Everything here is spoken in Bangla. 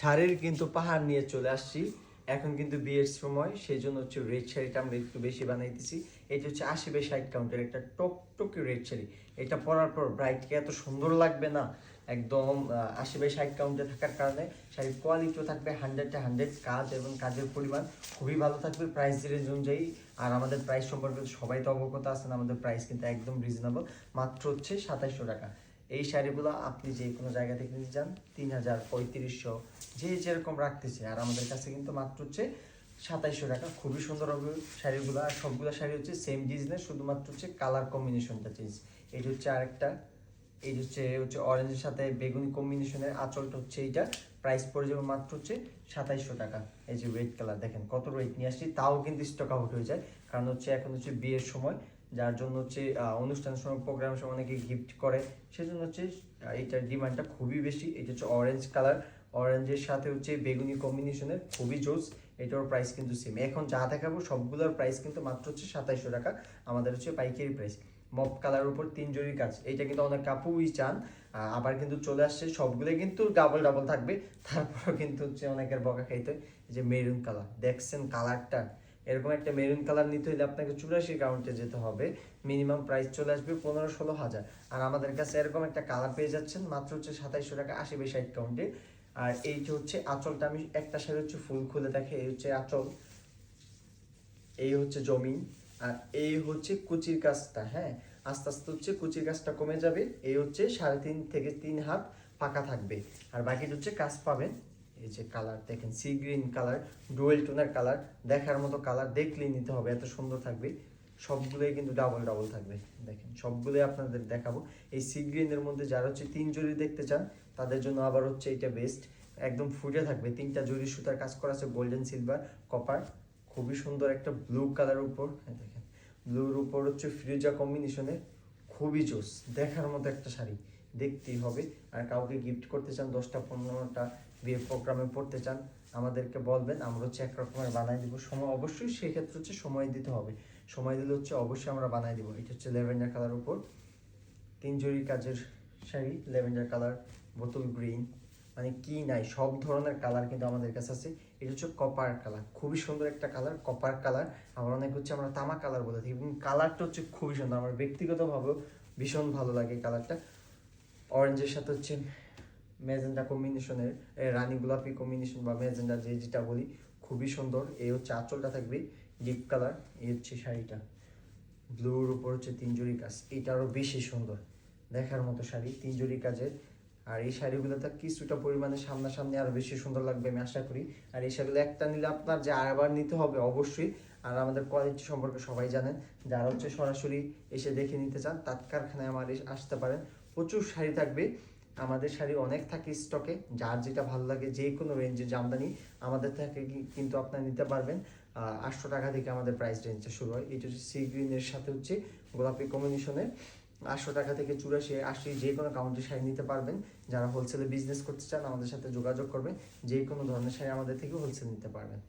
শাড়ির কিন্তু পাহাড় নিয়ে চলে আসছি। এখন কিন্তু বিয়ের সময় সেই জন্য হচ্ছে রেড শাড়িটা আমরা একটু বেশি বানাইতেছি। এটা হচ্ছে আশি বে ষাট কাউন্টের একটা টক টকি রেড শাড়ি। এটা পরার পর ব্রাইটকে এত সুন্দর লাগবে না। একদম আশি বাই ষাট কাউন্টে থাকার কারণে শাড়ির কোয়ালিটিও থাকবে হান্ড্রেড হান্ড্রেডে হান্ড্রেড কাজ এবং কাজের পরিমাণ খুবই ভালো থাকবে প্রাইস রেঞ্জ অনুযায়ী। আর আমাদের প্রাইস সম্পর্কে সবাই তো অবগত আছেন, আমাদের প্রাইস কিন্তু একদম রিজনেবল মাত্র হচ্ছে সাতাইশশো টাকা। এই শাড়িগুলো আপনি যে কোনো জায়গা থেকে নিতে যান তিন হাজার পঁয়ত্রিশশো, যে যেরকম রাখতেছে। আর আমাদের কাছে কিন্তু মাত্র হচ্ছে সাতাইশশো টাকা। খুবই সুন্দর হবে শাড়িগুলো। আর সবগুলো শাড়ি হচ্ছে সেম ডিজাইনের শুধুমাত্র হচ্ছে কালার কম্বিনেশনটা চেঞ্জ এটা হচ্ছে আরেকটা। এই হচ্ছে হচ্ছে অরেঞ্জের সাথে বেগুনি কম্বিনেশনের আঁচলটা হচ্ছে এইটা। প্রাইস পড়ে যাবে মাত্র হচ্ছে সাতাইশশো টাকা। এই যে রেড কালার দেখেন কত রেট নিয়ে আসছি, তাও কিন্তু স্টক আউট হয়ে যায়। কারণ হচ্ছে এখন হচ্ছে বিয়ের সময়। যার জন্য হচ্ছে আহ, অনুষ্ঠানের সময় প্রোগ্রাম সময় অনেকে গিফট করে। সেজন্য হচ্ছে আহ, এইটার ডিমান্ডটা খুবই বেশি। এটা হচ্ছে অরেঞ্জ কালার অরেঞ্জের সাথে হচ্ছে বেগুনি কম্বিনেশনের খুবই জোস। এটার প্রাইস কিন্তু সেম এখন যা দেখাবো সবগুলোর প্রাইস কিন্তু মাত্র হচ্ছে সাতাইশশো টাকা। আমাদের হচ্ছে পাইকারি প্রাইস মপ কালার উপর তিন জরি কাজ। এটা কিন্তু অনেক কাপুই চান। আবার কিন্তু চলে আসছে। সবগুলো কিন্তু ডাবল ডাবল থাকবে। তারপরও কিন্তু হচ্ছে অনেকের বকা খাইতে যে মেরুন কালার দেখছেন কালারটা এরকম একটা মেরুন কালার নিতে হলে আপনাকে চুরাশি কাউন্টে যেতে হবে। মিনিমাম প্রাইস চলে আসবে পনেরো ষোলো হাজার। আর আমাদের কাছে এরকম একটা কালার পেয়ে যাচ্ছেন, মাত্র হচ্ছে সাতাইশশো টাকা আশি বাই ষাট কাউন্টে আর এইটা হচ্ছে আঁচলটা আমি একটা শাড়ি হচ্ছে ফুল খুলে দেখে, এই হচ্ছে আঁচল। এই হচ্ছে জমি আর এই হচ্ছে কুচির কাজটা হ্যাঁ? আস্তে আস্তে হচ্ছে কুচির কাজটা কমে যাবে। এই হচ্ছে সাড়ে তিন থেকে তিন হাত ফাঁকা থাকবে। আর বাকিটা হচ্ছে কাজ পাবেন। এই যে কালার দেখেন সি গ্রিন কালার ডুয়েল টোনের কালার দেখার মতো কালার দেখলেই নিতে হবে, এত সুন্দর থাকবে। সবগুলোই কিন্তু ডাবল ডাবল থাকবে। দেখেন, সবগুলোই আপনাদের দেখাবো। এই সি গ্রিনের মধ্যে যারা হচ্ছে তিন জরি দেখতে চান, তাদের জন্য আবার হচ্ছে এটা বেস্ট একদম ফুটে থাকবে, তিনটা জরি সুতার কাজ করা আছে গোল্ডেন সিলভার কপার খুবই সুন্দর একটা ব্লু কালারের উপর এই দেখেন। ব্লুর উপর হচ্ছে ফ্রিজা কম্বিনেশনের খুবই জোস, দেখার মতো একটা শাড়ি। দেখতেই হবে। আর কাউকে গিফট করতে চান, দশটা, পনেরোটা বিয়ে প্রোগ্রামে পড়তে চান, আমাদেরকে বলবেন, আমরা হচ্ছে এক রকমের বানাই দিব। সময় অবশ্যই সেক্ষেত্রে হচ্ছে সময় দিতে হবে। সময় দিলে হচ্ছে অবশ্যই আমরা বানাই দিব। এটা হচ্ছে লেভেন্ডার কালার উপর। তিন জরি কাজের sari lavender colour, bottle green. মানে কি নাই, সব ধরনের কালার কিন্তু আমাদের কাছে আছে। এটা হচ্ছে কপার কালার। খুবই সুন্দর একটা কালার কপার কালার। আবার অনেক হচ্ছে আমরা তামা কালার বলে থাকি। এবং কালারটা হচ্ছে খুবই সুন্দর। আমার ব্যক্তিগতভাবেও ভীষণ ভালো লাগে কালারটা। অরেঞ্জের সাথে হচ্ছে মেজেন্ডা কম্বিনেশনের রানী গোলাপি কম্বিনেশন বা মেজেন্ডা যে যেটা বলি, খুবই সুন্দর। এই হচ্ছে আঁচলটা থাকবে ডিপ কালার এই হচ্ছে শাড়িটা। ব্লুর উপর হচ্ছে তিনজুরি কাজ এটা আরও বেশি সুন্দর। দেখার মতো শাড়ি তিনজুরি কাজের। আর এই শাড়িগুলোতে কিছুটা পরিমাণে সামনাসামনি আরও বেশি সুন্দর লাগবে, আমি আশা করি। আর এই শাড়িগুলো একটা নিলে আপনার যে আবার নিতে হবে, অবশ্যই। আর আমাদের কোয়ালিটি সম্পর্কে সবাই জানেন। যারা হচ্ছে সরাসরি এসে দেখে নিতে চান তাৎ কারখানায় আমার আসতে পারেন। প্রচুর শাড়ি থাকবে। আমাদের শাড়ি অনেক থাকে স্টকে যার যেটা ভালো লাগে, যে কোনো রেঞ্জে জামদানি আমাদের থেকে কিন্তু আপনারা নিতে পারবেন। আটশো টাকা থেকে আমাদের প্রাইস রেঞ্জটা শুরু হয়। এটা হচ্ছে সি গ্রিনের সাথে হচ্ছে গোলাপি কম্বিনেশনের আটশো টাকা থেকে চুরাশি, আশি যে কোনো কাউন্টে শাড়ি নিতে পারবেন। যারা হোলসেলে বিজনেস করতে চান, আমাদের সাথে যোগাযোগ করবেন। যে কোনো ধরনের শাড়ি আমাদের থেকে হোলসেল নিতে পারবেন।